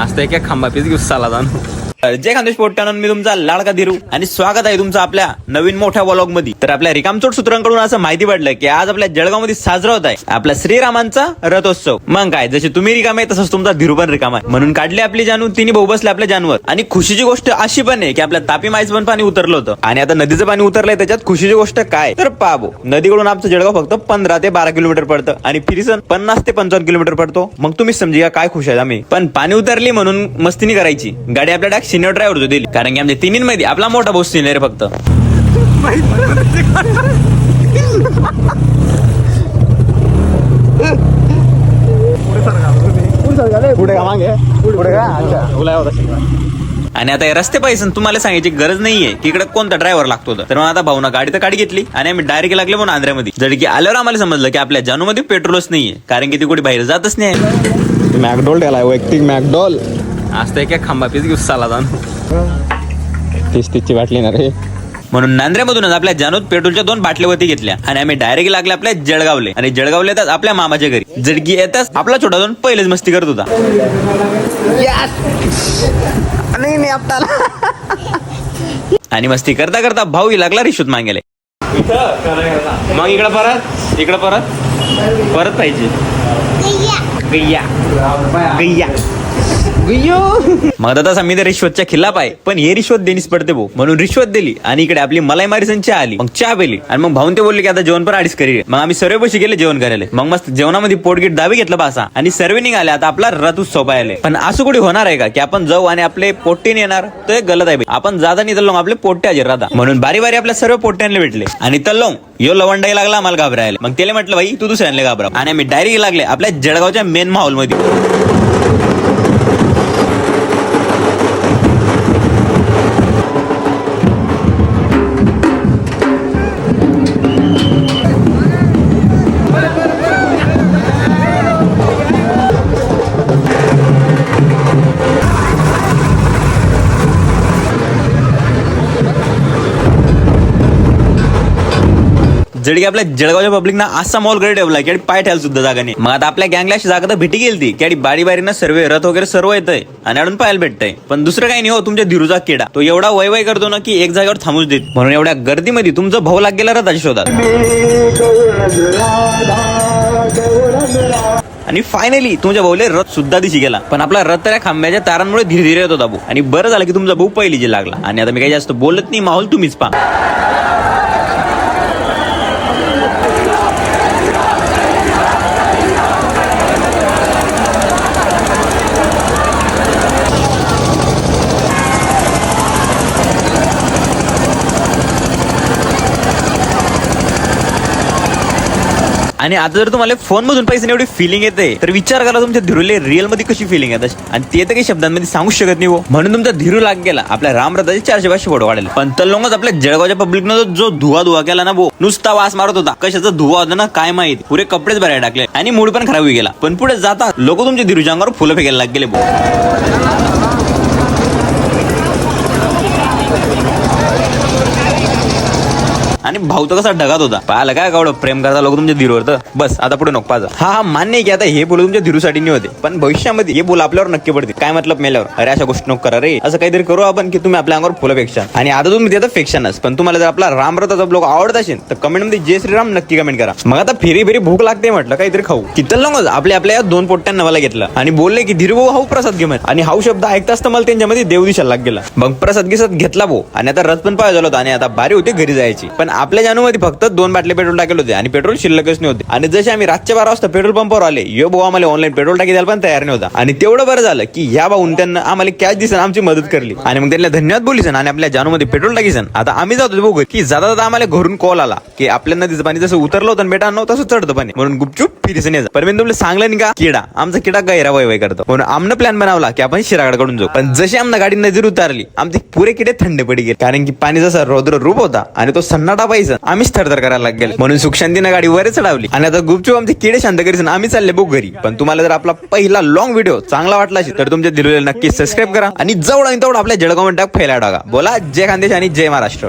आज तर एका खांबापीच घेऊ साला जाण जय खानदेश पोट्टानं मी तुमचा लाडका धीरू आणि स्वागत आहे तुमचं आपल्या नवीन मोठ्या ब्लॉगमध्ये तर आपल्या रिकामचोट सूत्रांकडून असं माहिती पडलं की आज आपल्या जळगावमध्ये साजरा होत आहे आपला श्रीरामांचा रथोत्सव. मग काय जसे तुम्ही रिकाम आहे तसंच तुमचा धीरू पण रिकाम आहे. म्हणून काढली आपली जानू तिने भाऊ बसले आपल्या जानवर. आणि खुशीची गोष्ट अशी पण आहे की आपल्या तापी माईच पण पाणी उतरलं होतं. आणि आता नदीचं पाणी उतरलंय त्याच्यात खुशीची गोष्ट काय? तर पाबो नदीकडून आमचं जळगाव फक्त पंधरा ते बारा किलोमीटर पडतं. आणि फिरिसन पन्नास ते पंचावन्न किलोमीटर पडतो. मग तुम्ही समजी काय खुश आहे आम्ही. पण पाणी उतरली म्हणून मस्तीनी करायची. गाडी आपल्या सिनियर ड्रायव्हर दिली कारण की आमच्या तिन्हीमध्ये आपला मोठा भाऊ सिनियर फक्त. पुढे का मागे? पुढे का? अच्छा. आणि आता हे रस्ते पाहिजे तुम्हाला सांगायची गरज नाहीये की इकडे कोणता ड्रायव्हर लागतो तर. मग आता भाऊना गाडी तर गाडी घेतली आणि आम्ही डायरेक्ट लागले म्हणून आंध्रामध्ये. जड की आल्यावर आम्हाला समजलं की आपल्या जानूमध्ये पेट्रोलच नाहीये. कारण की ती कुठे बाहेर जातच नाही. मॅकडोल ठेवलाय वैयक्तिक मॅकडोल. आज तर एका खांबापीच घेऊ साला जाण तीस तीसची बाटली ना रे म्हणून नांद्र्यामधूनच आपल्या जानूत पेट्रोलच्या दोन बाटल्यावरती घेतल्या. आणि आम्ही डायरेक्ट लागले आपल्या जळगावले. आणि जळगावले येतात आपल्या मामाच्या घरी. जडकी येताच आपला छोटा दोन पहिलेच मस्ती करत होता. आणि मस्ती करता करता भाऊ लागला रिश्वत मागेले मग इकडं परत. इकडं परत. परत पाहिजे. गैया. गैया. गैयो. मग दादा मी तर रिश्वतच्या खिल्लाप आहे पण हे रिश्वत देणीच पडते भाऊ. म्हणून रिश्वत दिली आणि इकडे आपली मलाई मारिसन चहा आली. मग चहा पेली आणि मग भाऊन ते बोलले की आता जेवण पण अडीच करी मग आम्ही सर्व पैसे गेले जेवण करायला. मग मस्त जेवणामध्ये पोटगीट दाबी घेतलं बासा. आणि सर्व निघाले. आता आपला रथ उत्सव पाहिले पण असं कुठे होणार आहे का की आपण जाऊ आणि आपले पोट्टे येणार तर गलत आहे आपण जाता नाही तल्लोंग आपले पोट्टे हजर राहता म्हणून बारी बारी आपल्या सर्व पोट्ट्यांना भेटले. आणि तल्लोंग यो लवंडाई लागला आम्हाला घाबरायला. मग त्याला म्हटलं भाई तू दुसऱ्यांना घाबरा. आणि आम्ही डायरेक्ट लागले आपल्या जळगावच्या मेन माहोल जडकी आपल्या जळगावच्या पब्लिकना असा मॉलकडे ठेवला की पाय ठेवायला सुद्धा जागा नाही. मग आता आपल्या गँगला अशी जागा तर भेटी गेली ती की बारी बारीनं सर्व रथ वगैरे सर्व येतंय आणि अडून पाहायला भेटतंय. पण दुसरं काही नाही हो तुमच्या धीरूचा किडा. तो एवढा वय वय करतो ना की एक जागेवर थांबूच देत म्हणून एवढ्या गर्दीमध्ये तुमचा भाऊ लाग गेला रथाच्या शोधात. आणि फायनली तुमच्या भाऊले रथ सुद्धा दिशी गेला. पण आपला रथ त्या खांब्याच्या तारांमुळे धीरे धीरे येत होता भाऊ आणि बरं झालं की तुमचा भाऊ पहिली जे लागला. आणि आता मी काही जास्त बोलत नाही माहोल तुम्हीच पा आणि आता जर तुम्हाला फोन मधून पैसे एवढी फिलिंग येते तर विचार करा तुमच्या धीरूले रिअलमध्ये कशी फिलिंग येत आणि ते तर काही शब्दांमध्ये सांगू शकत नाही हो. म्हणून तुमचा धीरू लाग गेला. आपल्या रामरथाचे चारशे पाचशे फोटो वाढेल. पण तल्लोंगच आपल्या जळगावच्या पब्लिकनं जो धुवा धुवा केला ना भो नुसता वास मारत होता. कशाचा धुवा होता ना काय माहीत. पुरे कपडेच भरायला टाकले. आणि मूड पण खराब होई गेला. पण पुढे जाता लोक तुमच्या धीरूच्या अंगावर फुलं फेकायला लाग गेले आणि भाऊ तर कसा ढगात होता. पाहिलं काय कावडं प्रेम करता लोक तुमच्या धीरूवर तर. बस आता पुढे नको पाजा हा हा मान्य आहे की आता हे बोल तुमच्या धीरूसाठी नाही होते. पण भविष्यामध्ये हे बोल आपल्यावर नक्की पडते काय मतलब मेल्यावर? अरे अशा गोष्टी नको करा रे. असं काहीतरी करू आपण की तुम्ही आपल्या अंगावर फुलापेक्षा. आणि आता तुम्ही देता फेक्षनच पण तुम्हाला जर आपला रामरथाचा ब्लॉग आवडत असेल तर कमेंटमध्ये जय श्रीराम नक्की कमेंट करा. मग आता फेरी फेरी भूक लागते म्हटलं काहीतरी खाऊ. कितल नको आपल्या आपल्या या दोन पोट्ट्यांना मला घेतलं. आणि बोलले की धीरू भाऊ हाऊ प्रसाद घे आणि हाऊ शब्द ऐकताच तर मला त्यांच्यामध्ये देव दिशाला लाग गेला मग प्रसाद गिसाद घेतला भाऊ. आणि आता रथ पण पाहिजे झाला होता आणि आता बारी होते घरी जायची. पण आपल्या जानूमध्ये फक्त दोन बाटले पेट्रोल टाकले होते आणि पेट्रोल शिल्लकच नाही होते आणि जसे आम्ही रातच्या बारा वाजता पेट्रोल पंपावर आले यो भाऊ आम्हाला ऑनलाईन पेट्रोल टाकी द्यायला पण तयार नाही आणि तेवढं बरं झालं की ह्या भाऊन त्यांना आम्हाला कॅश दिसन आमची मदत करली. आणि मग त्यांना धन्यवाद बोलीसन आणि आपल्या जानूमध्ये पेट्रोल टाकीसन आता आम्ही जातो भाऊ की जाता जाता आम्हाला घरून कॉल आला की आपल्या नदीचं पाणी जसं उतरलं होतं बेटा नव्हतं तसं चढतं पाणी. म्हणून गुपचूप फिरिसन यायचं. पण मी तुम्हाला सांगलं नाही का? किडा. आमचा किडा गैरा वय वय करतो. म्हणून आमनं प्लॅन बनवला की आपण शिरागडकडून जाऊ. पण जशी आमना गाडी नजर उतारली आमचे पुरे किडे थंड पडी गेले. कारण की पाणी जसा रौद्र रूप होता आणि तो सन्नाटा पाहिजे आम्हीच थरथर करायला लाग गेले म्हणून सुखशांतीनं गाडी वरच चढावली. आणि आता गुपचूप आमचे किडे शांत करीसन आम्ही चालले बुक घरी. पण तुम्हाला जर आपला पहिला लॉंग व्हिडिओ चांगला वाटला असेल तर तुमच्या दिलेले नक्की सबस्क्राईब करा. आणि जवळ आणि तेवढं आपल्या जळगाव टाक फैला टाका बोला जय खानदेश आणि जय महाराष्ट्र.